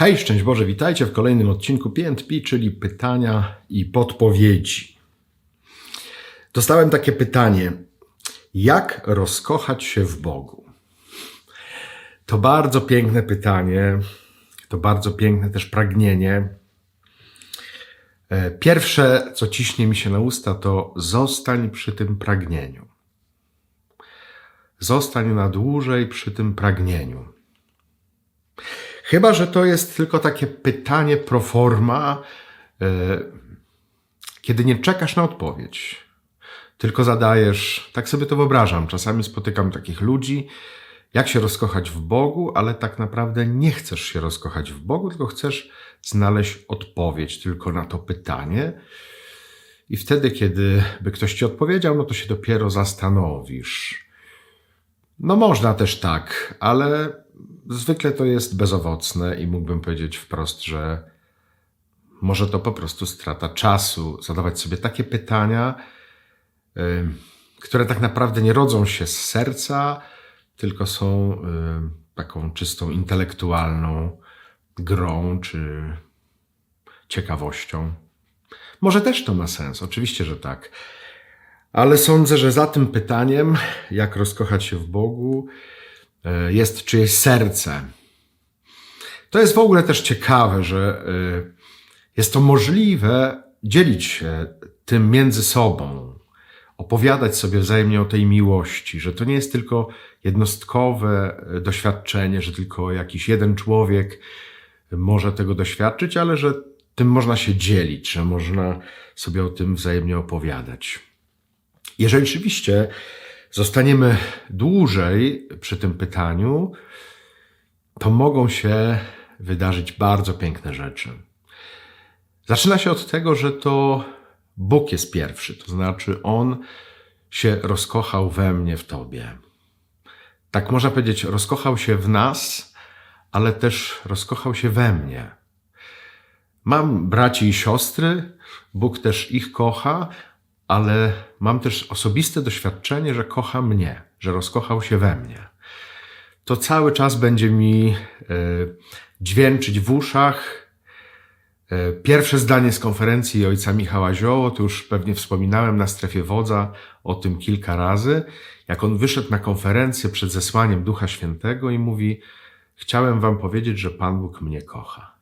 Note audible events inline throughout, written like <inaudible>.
Hej, szczęść Boże, witajcie w kolejnym odcinku PNP, czyli pytania i podpowiedzi. Dostałem takie pytanie: jak rozkochać się w Bogu? To bardzo piękne pytanie, to bardzo piękne też pragnienie. E, Pierwsze, co ciśnie mi się na usta, to zostań przy tym pragnieniu. Zostań na dłużej przy tym pragnieniu. Chyba, że to jest tylko takie pytanie pro forma, e, kiedy nie czekasz na odpowiedź, tylko zadajesz, tak sobie to wyobrażam. Czasami spotykam takich ludzi, jak się rozkochać w Bogu, ale tak naprawdę nie chcesz się rozkochać w Bogu, tylko chcesz znaleźć odpowiedź tylko na to pytanie. I wtedy, kiedy by ktoś ci odpowiedział, no to się dopiero zastanowisz. No można też tak, ale zwykle to jest bezowocne i mógłbym powiedzieć wprost, że może to po prostu strata czasu zadawać sobie takie pytania, które tak naprawdę nie rodzą się z serca, tylko są taką czystą intelektualną grą czy ciekawością. Może też to ma sens, oczywiście, że tak. Ale sądzę, że za tym pytaniem, jak rozkochać się w Bogu, jest czyjeś serce. To jest w ogóle też ciekawe, że e, jest to możliwe dzielić się tym między sobą, opowiadać sobie wzajemnie o tej miłości, że to nie jest tylko jednostkowe e, doświadczenie, że tylko jakiś jeden człowiek może tego doświadczyć, ale że tym można się dzielić, że można sobie o tym wzajemnie opowiadać. Jeżeli rzeczywiście zostaniemy dłużej przy tym pytaniu, to mogą się wydarzyć bardzo piękne rzeczy. Zaczyna się od tego, że to Bóg jest pierwszy, to znaczy On się rozkochał we mnie, w Tobie. Tak można powiedzieć, rozkochał się w nas, ale też rozkochał się we mnie. Mam braci i siostry, Bóg też ich kocha, ale mam też osobiste doświadczenie, że kocha mnie, że rozkochał się we mnie. To cały czas będzie mi e, dźwięczyć w uszach. E, Pierwsze zdanie z konferencji ojca Michała Zioło, to już pewnie wspominałem na strefie wodza o tym kilka razy, jak on wyszedł na konferencję przed zesłaniem Ducha Świętego i mówi: Chciałem Wam powiedzieć, że Pan Bóg mnie kocha.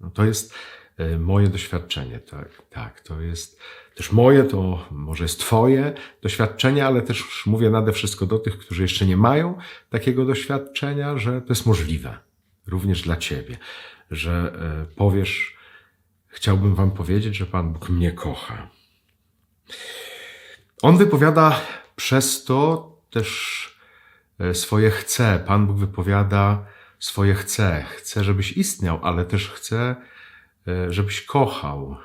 No to jest e, moje doświadczenie, tak, tak, to jest też moje, to może jest Twoje doświadczenie, ale też mówię nade wszystko do tych, którzy jeszcze nie mają takiego doświadczenia, że to jest możliwe, również dla Ciebie, że e, powiesz, chciałbym Wam powiedzieć, że Pan Bóg mnie kocha. On wypowiada przez to też e, swoje chce. Pan Bóg wypowiada swoje chce. Chce, żebyś istniał, ale też chce, e, żebyś kochał,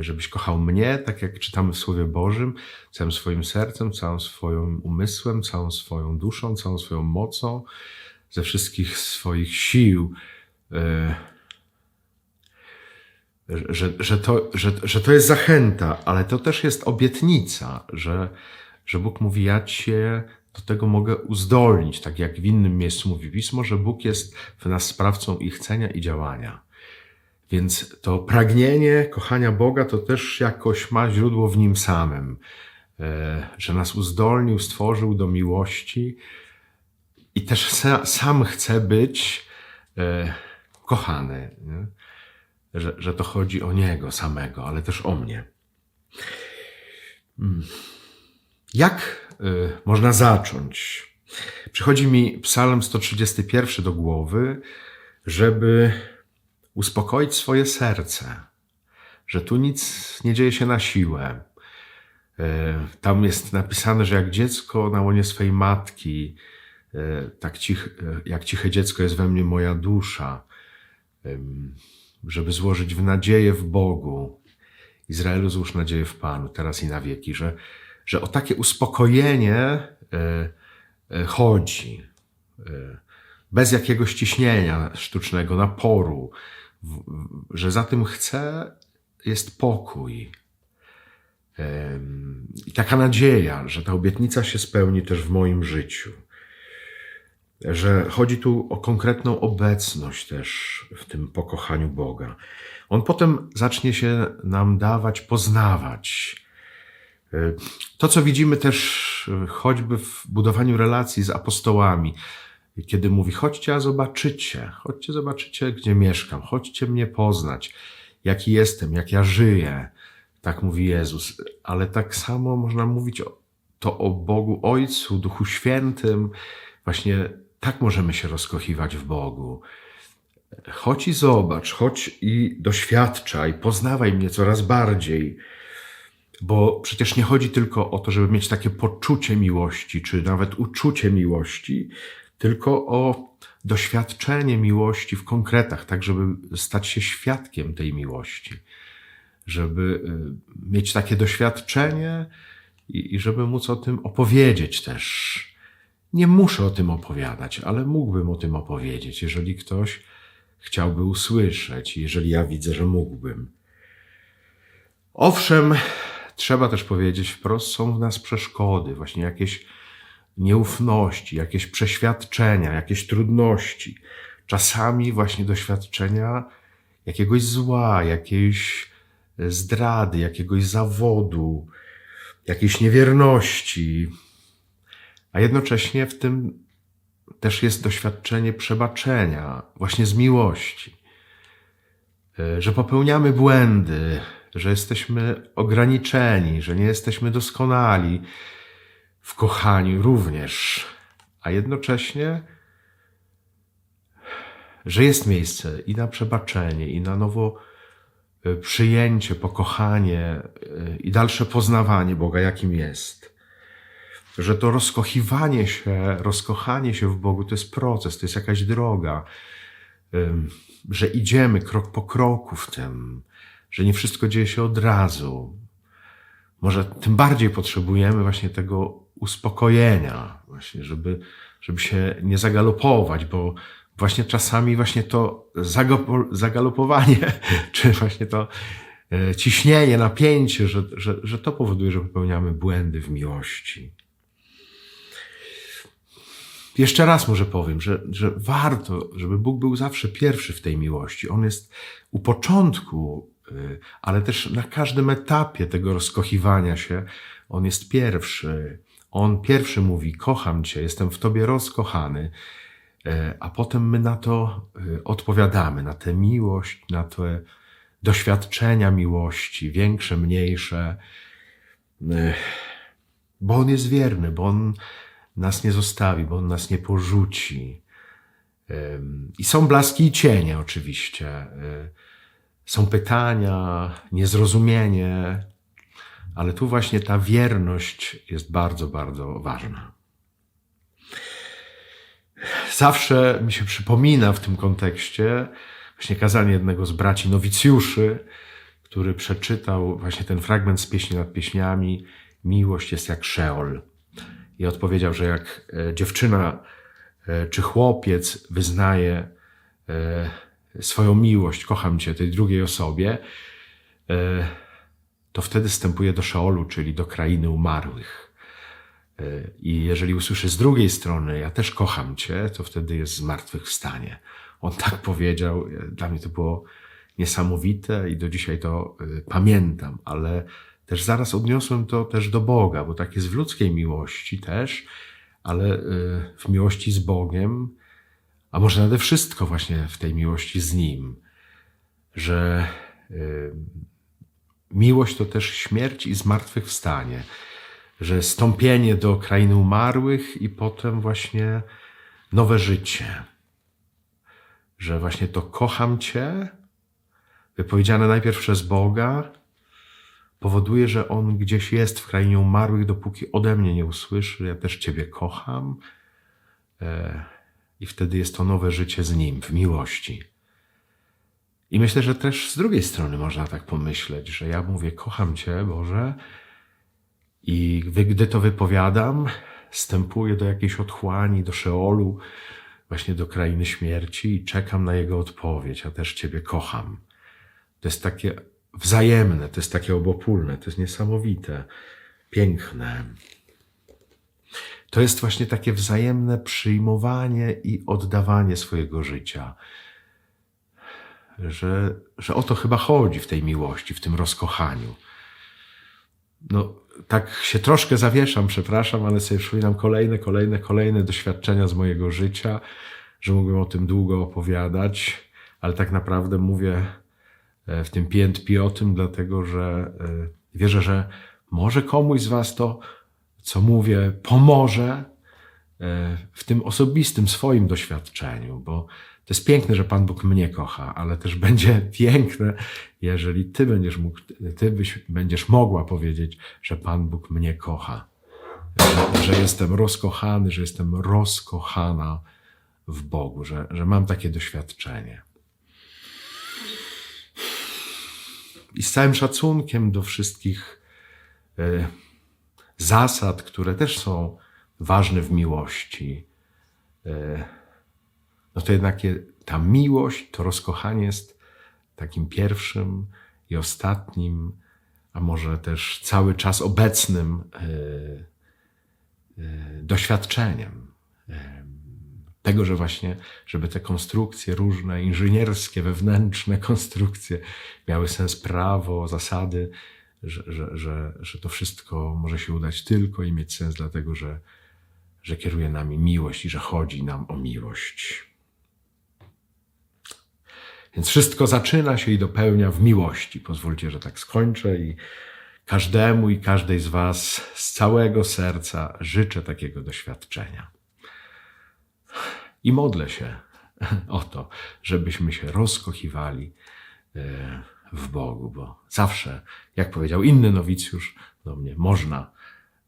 żebyś kochał mnie, tak jak czytamy w Słowie Bożym, całym swoim sercem, całym swoim umysłem, całą swoją duszą, całą swoją mocą, ze wszystkich swoich sił. E, Że, że, to, że, że to jest zachęta, ale to też jest obietnica, że, że Bóg mówi: Ja cię do tego mogę uzdolnić, tak jak w innym miejscu mówi Pismo, że Bóg jest w nas sprawcą i chcenia, i działania. Więc to pragnienie kochania Boga to też jakoś ma źródło w Nim samym, e, że nas uzdolnił, stworzył do miłości i też sa, sam chce być e, kochany. Że, że to chodzi o Niego samego, ale też o mnie. Mm. Jak y, można zacząć? Przychodzi mi Psalm 131 do głowy, żeby uspokoić swoje serce, że tu nic nie dzieje się na siłę. Y, Tam jest napisane, że jak dziecko na łonie swej matki, y, tak cich, jak ciche dziecko jest we mnie moja dusza, żeby złożyć w nadzieję w Bogu. Izraelu złóż nadzieję w Panu, teraz i na wieki, że, że o takie uspokojenie e, e, chodzi. E, Bez jakiegoś ciśnienia sztucznego, naporu, że za tym chce jest pokój. I taka nadzieja, że ta obietnica się spełni też w moim życiu. że chodzi tu o konkretną obecność też w tym pokochaniu Boga. On potem zacznie się nam dawać, poznawać. To, co widzimy też y, choćby w budowaniu relacji z apostołami, kiedy mówi: chodźcie, a zobaczycie, chodźcie, zobaczycie, gdzie mieszkam, chodźcie mnie poznać, jaki jestem, jak ja żyję. Tak mówi Jezus. Ale tak samo można mówić to o Bogu Ojcu, Duchu Świętym. Właśnie tak możemy się rozkochiwać w Bogu. Chodź i zobacz, chodź i doświadczaj, poznawaj mnie coraz bardziej. Bo przecież nie chodzi tylko o to, żeby mieć takie poczucie miłości, czy nawet uczucie miłości, tylko o doświadczenie miłości w konkretach, tak żeby stać się świadkiem tej miłości, żeby y, mieć takie doświadczenie i, i żeby móc o tym opowiedzieć też. Nie muszę o tym opowiadać, ale mógłbym o tym opowiedzieć, jeżeli ktoś chciałby usłyszeć, jeżeli ja widzę, że mógłbym. Owszem, trzeba też powiedzieć wprost, są w nas przeszkody, właśnie jakieś nieufności, jakieś przeświadczenia, jakieś trudności. Czasami właśnie doświadczenia jakiegoś zła, jakiejś zdrady, jakiegoś zawodu, jakiejś niewierności. A jednocześnie w tym też jest doświadczenie przebaczenia, właśnie z miłości. E, Że popełniamy błędy, że jesteśmy ograniczeni, że nie jesteśmy doskonali w kochaniu również, a jednocześnie, że jest miejsce i na przebaczenie, i na nowo e, przyjęcie, pokochanie e, i dalsze poznawanie Boga, jakim jest że to rozkochiwanie się, rozkochanie się w Bogu to jest proces, to jest jakaś droga, że idziemy krok po kroku w tym, że nie wszystko dzieje się od razu. Może tym bardziej potrzebujemy właśnie tego uspokojenia, właśnie, żeby, żeby się nie zagalopować, bo właśnie czasami właśnie to zagalopowanie, <laughs> czy właśnie to e, ciśnienie, napięcie, że, że, że to powoduje, że popełniamy błędy w miłości. Jeszcze raz może powiem, że, że warto, żeby Bóg był zawsze pierwszy w tej miłości. On jest u początku, y, ale też na każdym etapie tego rozkochiwania się, on jest pierwszy. On pierwszy mówi: Kocham Cię, jestem w Tobie rozkochany, Y, a potem my na to y, odpowiadamy, na tę miłość, na te doświadczenia miłości, większe, mniejsze, Y, bo On jest wierny, bo On nas nie zostawi, bo On nas nie porzuci. I są blaski i cienie, oczywiście. Są pytania, niezrozumienie, ale tu właśnie ta wierność jest bardzo, bardzo ważna. Zawsze mi się przypomina w tym kontekście właśnie kazanie jednego z braci nowicjuszy, który przeczytał właśnie ten fragment z pieśni nad pieśniami Miłość jest jak Szeol. I odpowiedział, że jak e, dziewczyna e, czy chłopiec wyznaje e, swoją miłość, kocham cię, tej drugiej osobie, to wtedy wstępuje do Szeolu, czyli do krainy umarłych. E, I jeżeli usłyszy z drugiej strony, ja też kocham cię, to wtedy jest zmartwychwstanie. On tak powiedział, e, dla mnie to było niesamowite i do dzisiaj to e, pamiętam, ale też zaraz odniosłem to też do Boga, bo tak jest w ludzkiej miłości też, ale w miłości z Bogiem, a może nade wszystko właśnie w tej miłości z Nim, że miłość to też śmierć i zmartwychwstanie, że stąpienie do krainy umarłych i potem właśnie nowe życie. Że właśnie to kocham Cię, wypowiedziane najpierw przez Boga, powoduje, że On gdzieś jest w krainie umarłych, dopóki ode mnie nie usłyszy, ja też Ciebie kocham. E, I wtedy jest to nowe życie z Nim, w miłości. I myślę, że też z drugiej strony można tak pomyśleć, że ja mówię, kocham Cię, Boże, i gdy to wypowiadam, wstępuję do jakiejś otchłani, do Szeolu, właśnie do krainy śmierci i czekam na Jego odpowiedź. Ja też Ciebie kocham. To jest takie wzajemne, to jest takie obopólne, to jest niesamowite, piękne. to jest właśnie takie wzajemne przyjmowanie i oddawanie swojego życia. Że, że o to chyba chodzi w tej miłości, w tym rozkochaniu. No, tak się troszkę zawieszam, przepraszam, ale sobie przypominam kolejne, kolejne, kolejne doświadczenia z mojego życia, że mógłbym o tym długo opowiadać, ale tak naprawdę mówię e, w tym piętpi o tym, dlatego że e, wierzę, że może komuś z Was to, co mówię, pomoże e, w tym osobistym swoim doświadczeniu, bo to jest piękne, że Pan Bóg mnie kocha, ale też <laughs> będzie piękne, jeżeli Ty będziesz mógł, Ty byś, będziesz mogła powiedzieć, że Pan Bóg mnie kocha, że, że jestem rozkochany, że jestem rozkochana w Bogu, że, że mam takie doświadczenie. I z całym szacunkiem do wszystkich e, zasad, które też są ważne w miłości, e, no to jednak je, ta miłość, to rozkochanie jest takim pierwszym i ostatnim, a może też cały czas obecnym e, e, doświadczeniem e, tego, że właśnie, żeby te konstrukcje różne, inżynierskie, wewnętrzne konstrukcje miały sens prawo, zasady, że, że, że, że to wszystko może się udać tylko i mieć sens, dlatego że, że kieruje nami miłość i że chodzi nam o miłość. Więc wszystko zaczyna się i dopełnia w miłości. Pozwólcie, że tak skończę i każdemu i każdej z Was z całego serca życzę takiego doświadczenia. I modlę się <laughs> o to, żebyśmy się rozkochiwali e, w Bogu, bo zawsze, jak powiedział inny nowicjusz do mnie, można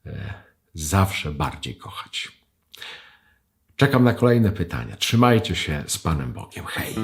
e, zawsze bardziej kochać. Czekam na kolejne pytania. Trzymajcie się z Panem Bogiem. Hej!